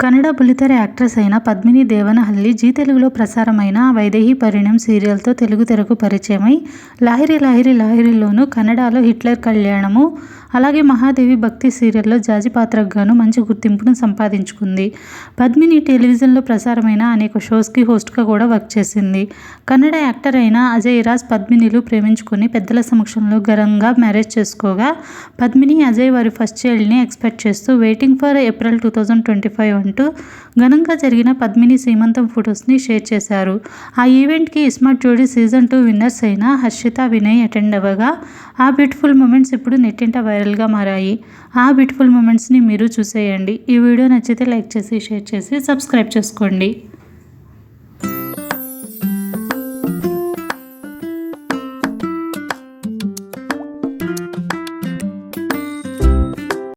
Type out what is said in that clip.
కన్నడ బుల్లితెర యాక్ట్రెస్ అయిన పద్మిని దేవనహల్లి జీ తెలుగులో ప్రసారమైన వైదేహి పరిణయం సీరియల్తో తెలుగు తెరకు పరిచయమై లాహిరి లాహిరి లాహిరిలోను కన్నడలో హిట్లర్ కళ్యాణము అలాగే మహాదేవి భక్తి సీరియల్లో జాజి పాత్రకు గాను మంచి గుర్తింపును సంపాదించుకుంది. పద్మిని టెలివిజన్లో ప్రసారమైన అనేక షోస్కి హోస్ట్గా కూడా వర్క్ చేసింది. కన్నడ యాక్టర్ అయిన అజయ్ రాజ్ పద్మినిలు ప్రేమించుకొని పెద్దల సమక్షంలో ఘనంగా మ్యారేజ్ చేసుకోగా పద్మిని అజయ్ వారి ఫస్ట్ చైల్డ్ని ఎక్స్పెక్ట్ చేస్తూ waiting for April two thousand twenty five అంటూ ఘనంగా జరిగిన పద్మిని సీమంతం ఫొటోస్ని షేర్ చేశారు. ఆ ఈవెంట్కి ఇస్మార్ట్ జోడీ సీజన్ టూ విన్నర్స్ అయిన హర్షిత వినయ్ అటెండ్ అవ్వగా ఆ బ్యూటిఫుల్ మూమెంట్స్ ఇప్పుడు నెట్టింట వైరల్గా మారాయి. ఆ బ్యూటిఫుల్ మూమెంట్స్ని మీరు చూసేయండి. ఈ వీడియో నచ్చితే లైక్ చేసి షేర్ చేసి సబ్స్క్రైబ్ చేసుకోండి.